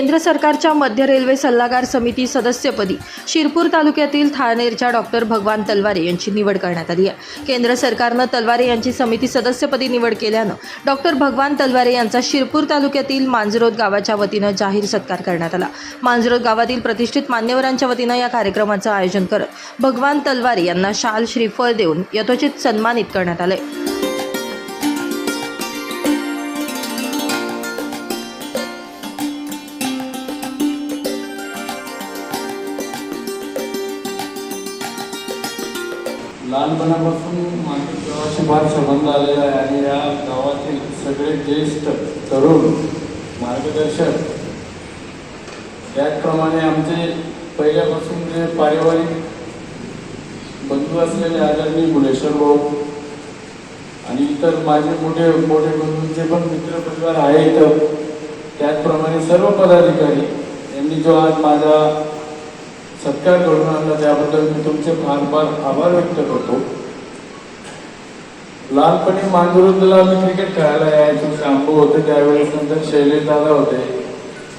केंद्र सरकारच्या मध्य रेल्वे सल्लागार समिती सदस्यपदी शिरपूर तालुक्यातील थाळनेरच्या डॉक्टर भगवान तलवारे यांची निवड करण्यात आली आहे. केंद्र सरकारनं तलवारे यांची समिती सदस्यपदी निवड केल्यानं डॉक्टर भगवान तलवारे यांचा शिरपूर तालुक्यातील मांजरोद गावाच्या वतीनं जाहीर सत्कार करण्यात आला. मांजरोद गावातील प्रतिष्ठित मान्यवरांच्या वतीनं या कार्यक्रमाचं आयोजन करत भगवान तलवारे यांना शाल श्रीफळ देऊन यथोचित सन्मानित करण्यात आले लहानपणापासून माझ्या गावाशी फार संबंध आलेला आहे आणि या गावातील सगळे ज्येष्ठ तरुण मार्गदर्शक त्याचप्रमाणे आमचे पहिल्यापासून जे पारिवारिक बंधू असलेले आदरणीय गुलेश्वर भाऊ आणि इतर माझे मोठे मोठे बंधूंचे पण मित्रपरिवार आहे इथं. त्याचप्रमाणे सर्व पदाधिकारी यांनी जो आज माझा सत्कार घडून आणला त्याबद्दल मी तुमचे फार फार आभार व्यक्त करतो. लहानपणी मांजुरुद्दला मी क्रिकेट खेळायला यायचो. शांभू होते त्यावेळेस नंतर शैलेश दादा होते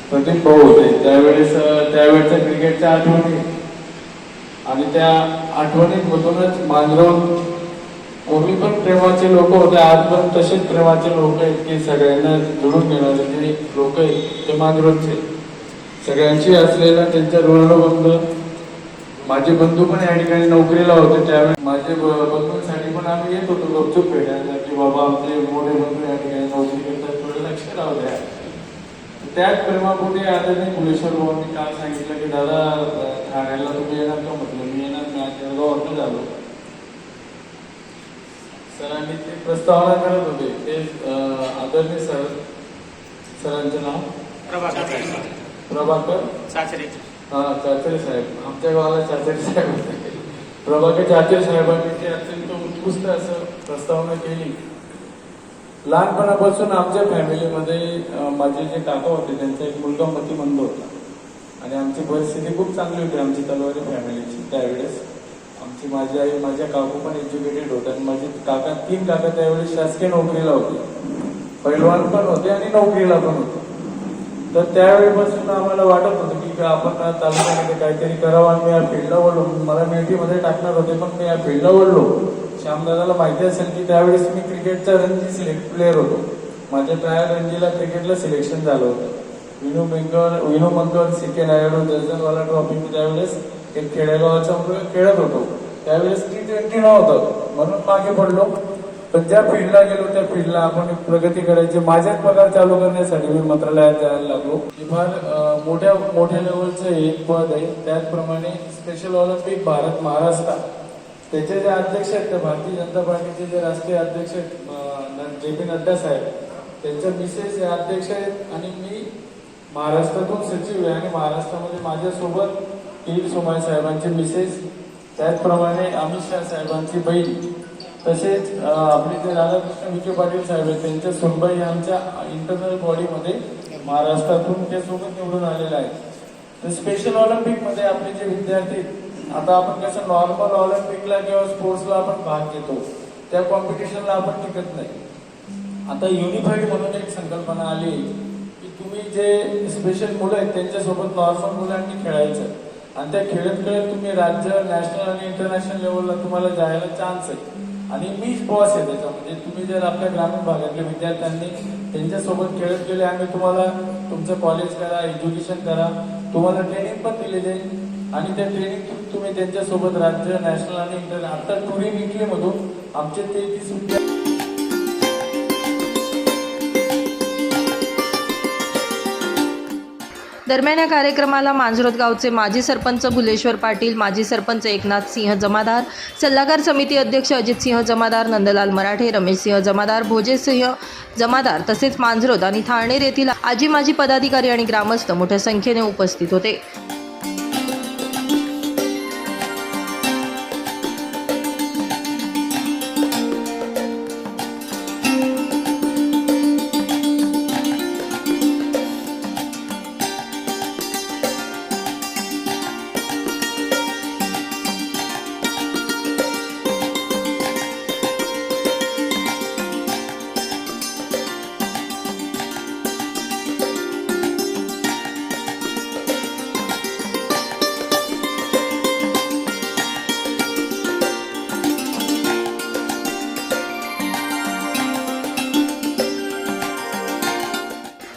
प्रदीप भाऊ होते. त्यावेळेस त्यावेळेच्या क्रिकेटच्या आठवणी आणि त्या आठवणीमधूनच मांजरव कोणी पण प्रेमाचे लोक होते आज पण तसेच प्रेमाचे लोक आहेत की सगळ्यांना जुळून घेणारे जे लोक आहेत ते मांजरोदचे सगळ्यांशी असलेला त्यांचा ऋणानुबंध. माझे बंधू पण या ठिकाणी नोकरीला होते त्यावेळी माझे बंधूंसाठी पण आम्ही येत होतो गपचूप भेटायला की बाबा आमचे मोठे बंधू या ठिकाणी नोकरी करतात थोडं लक्ष राहू द्या. त्याच प्रेमापुढे आदरणीय मुलेश्वर भाऊंनी काल सांगितलं की दादा ठाण्याला तुम्ही येणार का? म्हटलं मी येणार मी आज जळगावातनं झालो. सरांनी ते प्रस्तावना करत होते. ते आदरणीय सर सरांचं नाव? प्रभाकर. प्रभाकर? सासरे हा चाचरे साहेब. आमच्या गावाला चाचरे साहेब होते. प्रभाकर चाचरे साहेबांनी ते अत्यंत उत्कृष्ट असं प्रस्तावना केली. लहानपणापासून आमच्या फॅमिलीमध्ये माझे जे काका होते त्यांचा एक मुलगा मतिमंद होता. आणि आमची परिस्थिती खूप चांगली होती आमची तलवारी फॅमिलीची. त्यावेळेस आमची माझी आई माझ्या काकू पण एज्युकेटेड होते आणि माझे काका तीन काका त्यावेळेस शासकीय नोकरीला होते. पैलवान पण होते आणि नोकरीला पण होते. तर त्यावेळेपासून आम्हाला वाटत होतं की आपण तालुक्यामध्ये काहीतरी करावं आणि मी या फील्डला वळलो मला मिलिटरीमध्ये टाकणार होते पण मी या फील्डला वळलो श्यामदादाला माहिती असेल की त्यावेळेस मी क्रिकेटचा रणजी सिलेक्ट प्लेअर होतो. माझ्या ट्रायल रणजीला क्रिकेटला सिलेक्शन झालं होतं. विनू बेंगल विनू मंकर सी के नायडू जजनवाला ट्रॉफी मी त्यावेळेस एक खेडेगावाचा मुलगा खेळत होतो. त्यावेळेस टी ट्वेंटी नव्हतं. म्हणून मागे पडलो. पण ज्या फील्डला गेलो त्या फील्डला आपण प्रगती करायची. माझ्याच पगार चालू करण्यासाठी मी मंत्रालयात जायला लागलो. हे फार मोठ्या मोठ्या लेवलचं एक पद आहे. त्याचप्रमाणे स्पेशल ऑलिम्पिक भारत महाराष्ट्र. त्याचे जे अध्यक्ष आहेत ते भारतीय जनता पार्टीचे जे राष्ट्रीय अध्यक्ष आहेत जे पी नड्डा साहेब त्यांच्या मिसेस हे अध्यक्ष आहेत आणि मी महाराष्ट्रातून सचिव आहे आणि महाराष्ट्रामध्ये माझ्यासोबत टी. सोमाय साहेबांचे मिसेस त्याचप्रमाणे अमित शाह साहेबांची बहीण. तसेच आपले जे राधाकृष्ण विखे पाटील साहेब आहेत त्यांच्या सुनबाई आमच्या इंटरनल बॉडीमध्ये महाराष्ट्रातून त्यासोबत निवडून आलेले आहेत. तर स्पेशल ऑलिम्पिकमध्ये आपले जे विद्यार्थी आता आपण कसं नॉर्मल ऑलिम्पिकला किंवा स्पोर्ट्सला आपण भाग घेतो त्या कॉम्पिटिशनला आपण टिकत नाही. आता युनिफाईड म्हणून एक संकल्पना आली की तुम्ही जे स्पेशल मुलं आहेत त्यांच्यासोबत नॉर्मल मुलांनी खेळायचं. आणि त्या खेळत खेळत तुम्ही राज्य नॅशनल आणि इंटरनॅशनल लेवलला तुम्हाला जायला चान्स आहे. आणि मीच बॉस आहे त्याच्यामध्ये. तुम्ही जर आपल्या ग्रामीण भागातल्या विद्यार्थ्यांनी त्यांच्यासोबत खेळत गेले आम्ही तुम्हाला तुमचं कॉलेज करा एज्युकेशन करा. तुम्हाला ट्रेनिंग पण दिली जाईल आणि त्या ट्रेनिंग तुम्ही त्यांच्यासोबत राज्य नॅशनल आणि इंटर आता टुरिंग इटलीमधून आमचे तेहतीस विद्यार्थी दरम्यान या कार्यक्रमाला मांजरोत गावचे माजी सरपंच भुलेश्वर पाटील माजी सरपंच एकनाथ सिंह जमादार सल्लागार समिती अध्यक्ष अजित सिंह जमादार नंदलाल मराठे रमेश सिंह जमादार भोजेसिंह जमादार तसेच मांजरोद आणि थाळनेर येथील आजी माजी पदाधिकारी आणि ग्रामस्थ मोठ्या संख्येने उपस्थित होते.